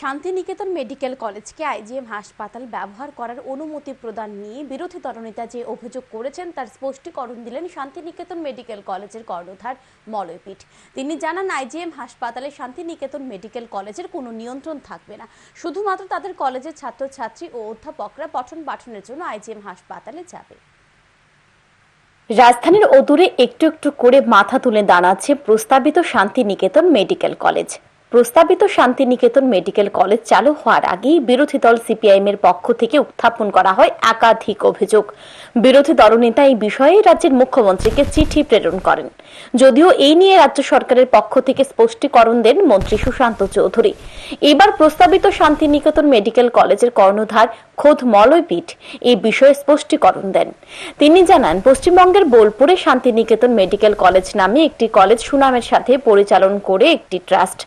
Santiniketan medical কলেজকে IgM হাসপাতাল ব্যবহার করার অনুমতি প্রদান নিয়ে বিরোধী দলনেতা যে অভিযোগ করেছেন, তার স্পষ্টীকরণ দিলেন শান্তিনিকেতন মেডিকেল কলেজের কর্ণধার মলয়পীঠ। তিনি জানান, আইজিএম হাসপাতালে শান্তিনিকেতন মেডিকেল কলেজের কোনো নিয়ন্ত্রণ থাকবে না। শুধুমাত্র তাদের কলেজের ছাত্রছাত্রী ও অধ্যাপকরা পঠন পাঠনের জন্য আইজিএম হাসপাতালে যাবে। রাজধানীর অদূরে একটু একটু করে মাথা তুলে দাঁড়াচ্ছে প্রস্তাবিত শান্তিনিকেতন মেডিকেল কলেজ। প্রস্তাবিত শান্তিনিকেতন মেডিকেল কলেজ চালু হওয়ার আগেই বিরোধী দল সিপিআইএম এর পক্ষ থেকে উত্থাপন করা হয় একাধিক অভিযোগ। বিরোধী দলনেতা এই বিষয়ে রাজ্যের মুখ্যমন্ত্রীকে চিঠি প্রেরণ করেন। যদিও এই নিয়ে রাজ্য সরকারের পক্ষ থেকে স্পষ্টীকরণ দেন মন্ত্রী সুশান্ত চৌধুরী। এবার প্রস্তাবিত শান্তিনিকেতন মেডিকেল কলেজের কর্ণধার খোদ মলয়পীঠ এই বিষয়ে স্পষ্টীকরণ দেন। তিনি জানান, পশ্চিমবঙ্গের বোলপুরে শান্তিনিকেতন মেডিকেল কলেজ নামে একটি কলেজ সুনামের সাথে পরিচালন করে একটি ট্রাস্ট।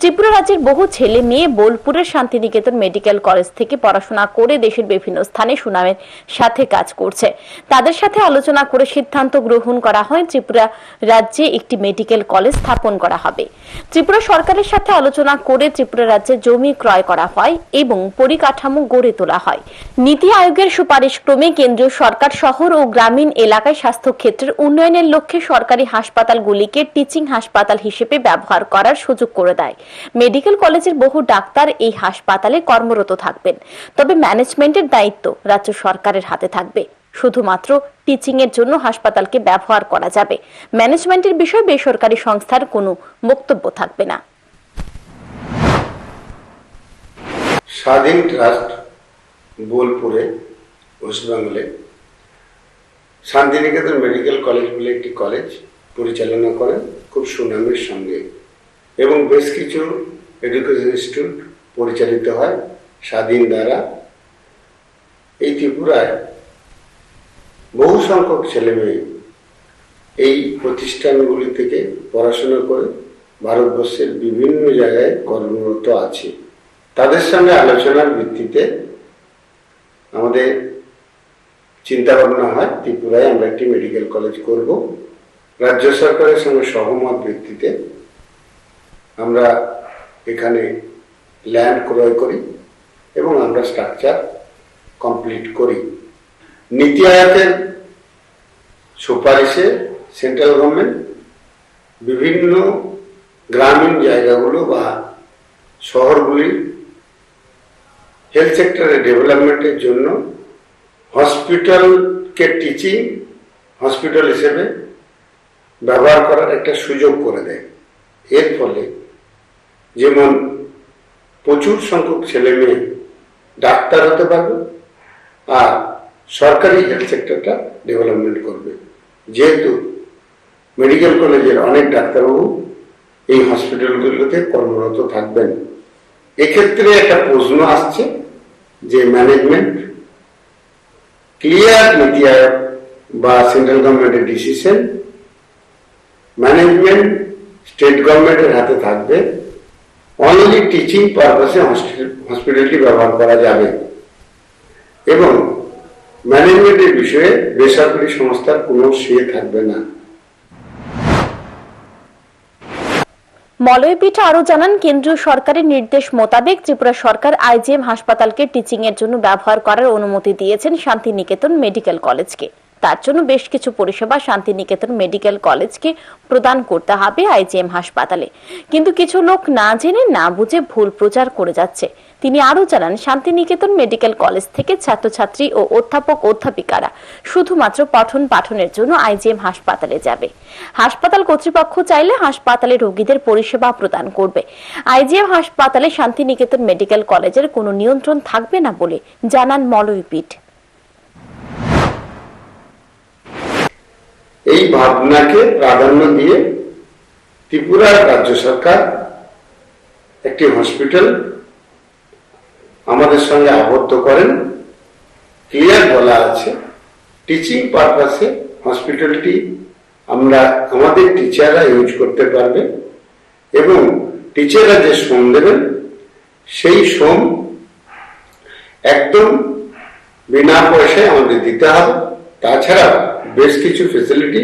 ত্রিপুরা রাজ্যের বহু ছেলে মেয়ে বোলপুরের শান্তিনিকেতন মেডিকেল কলেজ থেকে পড়াশোনা করে দেশের বিভিন্ন স্থানে সুনামের সাথে কাজ করছে। তাদের সাথে আলোচনা করে সিদ্ধান্ত গ্রহণ করা হয়, ত্রিপুরা রাজ্যে একটি মেডিকেল কলেজ স্থাপন করা হবে। ত্রিপুরা সরকারের সাথে আলোচনা করে ত্রিপুরা রাজ্যে জমি ক্রয় করা হয় এবং পরিকাঠামো গড়ে তোলা হয়। নীতি আয়োগের সুপারিশ ক্রমে কেন্দ্রীয় সরকার শহর ও গ্রামীণ এলাকায় স্বাস্থ্য ক্ষেত্রের উন্নয়নের লক্ষ্যে সরকারি হাসপাতালগুলিকে টিচিং হাসপাতাল হিসেবে ব্যবহার করার সুযোগ করে দেয়। মেডিকেল কলেজের বহু ডাক্তার এই হাসপাতালে কর্মরত থাকবেন। তবে ম্যানেজমেন্টের দায়িত্ব রাজ্য সরকারের হাতে থাকবে। শুধুমাত্র টিচিং এর জন্য হাসপাতালকে ব্যবহার করা যাবে। ম্যানেজমেন্টের বিষয়ে বেসরকারি সংস্থার কোনো বক্তব্য থাকবে না। স্বাধীন ট্রাস্ট, বোলপুরে, ওয়েস্টবেঙ্গলে, শান্তিনিকেতন মেডিকেল কলেজ বলে একটি কলেজ পরিচালনা করেন খুব সুনামের সঙ্গে এবং বেশ কিছু এডুকেশন ইনস্টিটিউট পরিচালিত হয় স্বাধীন দ্বারা। এই ত্রিপুরায় বহু সংখ্যক ছেলেমেয়ে এই প্রতিষ্ঠানগুলি থেকে পড়াশোনা করে ভারতবর্ষের বিভিন্ন জায়গায় কর্মরত আছে। তাদের সঙ্গে আলোচনার ভিত্তিতে আমাদের চিন্তা ভাবনা হয়, ত্রিপুরায় আমরা একটি মেডিকেল কলেজ করব। রাজ্য সরকারের সঙ্গে সহমত ভিত্তিতে আমরা এখানে ল্যান্ড ক্রয় করি এবং আমরা স্ট্রাকচার কমপ্লিট করি। নীতি আয়োগের সুপারিশে সেন্ট্রাল গভর্নমেন্ট বিভিন্ন গ্রামীণ জায়গাগুলো বা শহরগুলি হেলথ সেক্টরের ডেভেলপমেন্টের জন্য হসপিটালকে টিচিং হসপিটাল হিসেবে ব্যবহার করার একটা সুযোগ করে দেয়। এর ফলে যেমন প্রচুর সংখ্যক ছেলে মেয়ে ডাক্তার হতে পারবে আর সরকারি হেলথ সেক্টরটা ডেভেলপমেন্ট করবে। যেহেতু মেডিকেল কলেজের অনেক ডাক্তারবাবু এই হসপিটালগুলোতে কর্মরত থাকবেন। এক্ষেত্রে একটা প্রশ্ন আসছে যে ম্যানেজমেন্ট ক্লিয়ার নীতি আয়োগ বা সেন্ট্রাল গভর্নমেন্টের ডিসিশন ম্যানেজমেন্ট স্টেট গভর্নমেন্টের হাতে থাকবে। অনলি টিচিং পারপাসে হসপিটালটি ব্যবহার করা যাবে। এবং ম্যানেজমেন্টের বিষয়ে বেসরকারি সংস্থার কোনো সে থাকবে না। মলয়পীঠ আরও জানান, কেন্দ্রীয় সরকারের নির্দেশ মোতাবেক ত্রিপুরা সরকার আইজিএম হাসপাতালকে টিচিং এর জন্য ব্যবহার করার অনুমতি দিয়েছেন শান্তিনিকেতন মেডিকেল কলেজকে। তার জন্য বেশ কিছু পরিষেবা শান্তিনিকেতন মেডিকেল কলেজকে প্রদান করতে হবে আইজিএম হাসপাতালে। কিন্তু কিছু লোক না জেনে না বুঝে ভুল প্রচার করে যাচ্ছে। তিনি আরও জানান, শান্তিনিকেতন মেডিকেল কলেজ থেকে ছাত্রছাত্রী ও অধ্যাপক অধ্যাপিকারা শুধুমাত্র পঠন পাঠনের জন্য আইজিএম হাসপাতালে যাবে। হাসপাতাল কর্তৃপক্ষ চাইলে হাসপাতালে রোগীদের পরিষেবা প্রদান করবে। আইজিএম হাসপাতালে শান্তিনিকেতন মেডিকেল কলেজের কোনো নিয়ন্ত্রণ থাকবে না বলে জানান মলয়পীঠ। এই ভাবনাকে প্রাধান্য দিয়ে ত্রিপুরার রাজ্য সরকার একটি হসপিটাল আমাদের সঙ্গে আবদ্ধ করেন। ক্লিয়ার বলা আছে টিচিং পারপাসে হসপিটালটি আমরা, আমাদের টিচাররা ইউজ করতে পারবে এবং টিচাররা যে শ্রম দেবেন, সেই শ্রম একদম বিনা পয়সায় আমাদের দিতে হবে। তাছাড়া বেশ কিছু ফেসিলিটি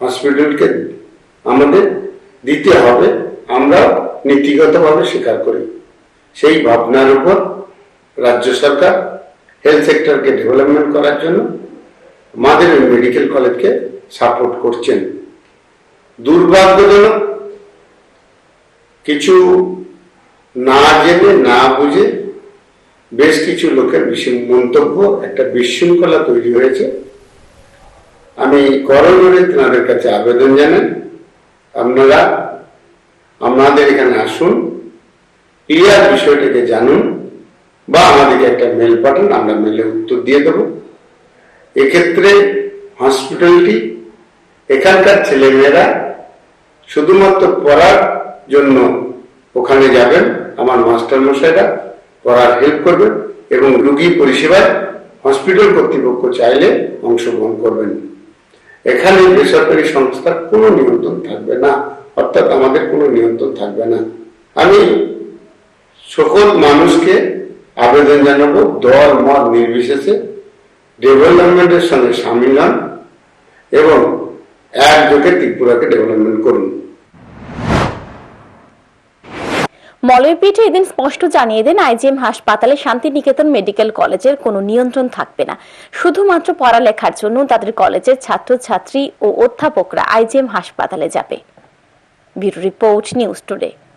হসপিটালকে আমাদের দিতে হবে। আমরা নীতিগতভাবে স্বীকার করি। সেই ভাবনার উপর রাজ্য সরকার হেলথ সেক্টরকে ডেভেলপমেন্ট করার জন্য আমাদের মেডিকেল কলেজকে সাপোর্ট করছেন। দুর্ভাগ্যজনক কিছু না জেনে, না বুঝে বেশ কিছু লোকের মন্তব্য একটা বিশৃঙ্খলা তৈরি হয়েছে। আমি করজোরে তেনাদের কাছে আবেদন জানাই। আপনারা আমাদের এখানে আসুন, ক্লিয়ার বিষয়টাকে জানুন, বা আমাদেরকে একটা মেল পাঠান, আমরা মেলে উত্তর দিয়ে দেব। এক্ষেত্রে হসপিটালটি এখানকার ছেলেমেয়েরা শুধুমাত্র পড়ার জন্য ওখানে যাবেন, আমার মাস্টার মশাইরা পড়ার হেল্প করবেন, এবং রুগী পরিষেবায় হসপিটাল কর্তৃপক্ষ চাইলে অংশগ্রহণ করবেন। এখানে বেসরকারি সংস্থার কোনো নিয়ন্ত্রণ থাকবে না, অর্থাৎ আমাদের কোনো নিয়ন্ত্রণ থাকবে না। আমি সকল মানুষকে আবেদন জানাব, দল, মত নির্বিশেষে ডেভেলপমেন্টের সঙ্গে সামিল হন এবং একযোগে ত্রিপুরাকে ডেভেলপমেন্ট করুন। মলয়পীঠে এদিন স্পষ্ট জানিয়ে দেন আইজিএম হাসপাতালে শান্তিনিকেতন মেডিকেল কলেজের কোনো নিয়ন্ত্রণ থাকবে না। শুধুমাত্র পড়ালেখার জন্য তাদের কলেজের ছাত্রছাত্রী ও অধ্যাপকরা আইজিএম হাসপাতালে যাবে। Bureau report news today.